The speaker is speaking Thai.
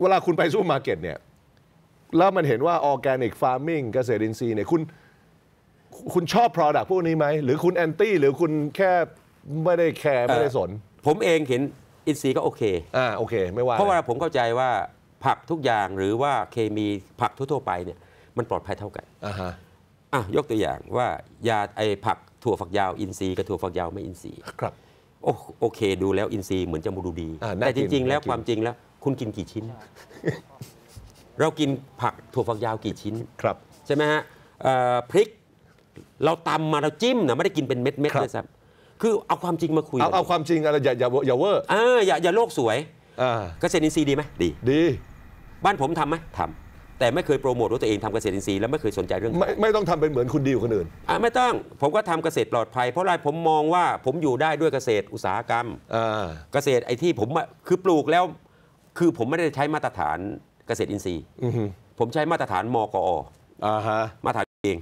เวลาคุณไปซูเปอร์มาร์เก็ตเนี่ยแล้วมันเห็นว่าออร์แกนิกฟาร์มิ g เกษตรอินทรีย์เนี่ยคุณคุณชอบ Product พวกนี้ไหม หรือคุณแอนตี้หรือคุณแค่ไม่ได้แคร์ ไม่ได้สน ผมเองเห็นอินทรีย์ก็โอเค อ่าโอเค ไม่ว่า เพราะว่าผมเข้าใจว่าผักทุกอย่างหรือว่าเคมีผักทั่ว ๆ ไปเนี่ยมันปลอดภัยเท่ากันอ่าฮะอะยกตัวอย่างว่ายาไอผักถั่วฝักยาวอินทรีย์กับถั่วฝักยาวไม่อินทรีย์ครับโอโอเค ดูแล้วอินทรีย์เหมือนจะมูดูดีอ่าน่าแต่จกินริง ๆ แล้วน่ากินความจริงแล้ว คุณกินกี่ชิ้น เรากินผักถั่วฝักยาวกี่ชิ้นครับใช่ไหมฮะเอ่อพริกเราตำมาเราจิ้มนะไม่ได้กินเป็นเม็ดเม็ดครับเลยซ้ำคือเอาความจริงมาคุยเอาเอาความจริงอะไรอย่าอย่าอย่าเวอร์เอออย่าอย่าโลกสวยอ่าเกษตรอินทรีย์ดีไหมดีดี บ้านผมทำไหมทำแต่ไม่เคยโปรโมทว่าตัวเองทำเกษตรอินทรีย์แล้วไม่เคยสนใจเรื่อง ไม่ไม่ต้องทำเป็นเหมือนคุณดีกว่าคนอื่นอะไม่ต้องผมก็ทำเกษตรปลอดภัย เพราะอะไรผมมองว่าผมอยู่ได้ด้วยเกษตรอุตสาหกรรมอ่าเกษตรไอ้ที่ผมอะคือปลูกแล้ว คือผมไม่ได้ใช้มาตรฐานเกษตรอินทรีย์อือฮึผมใช้มาตรฐานมกออ่าฮะมาตรฐานเอง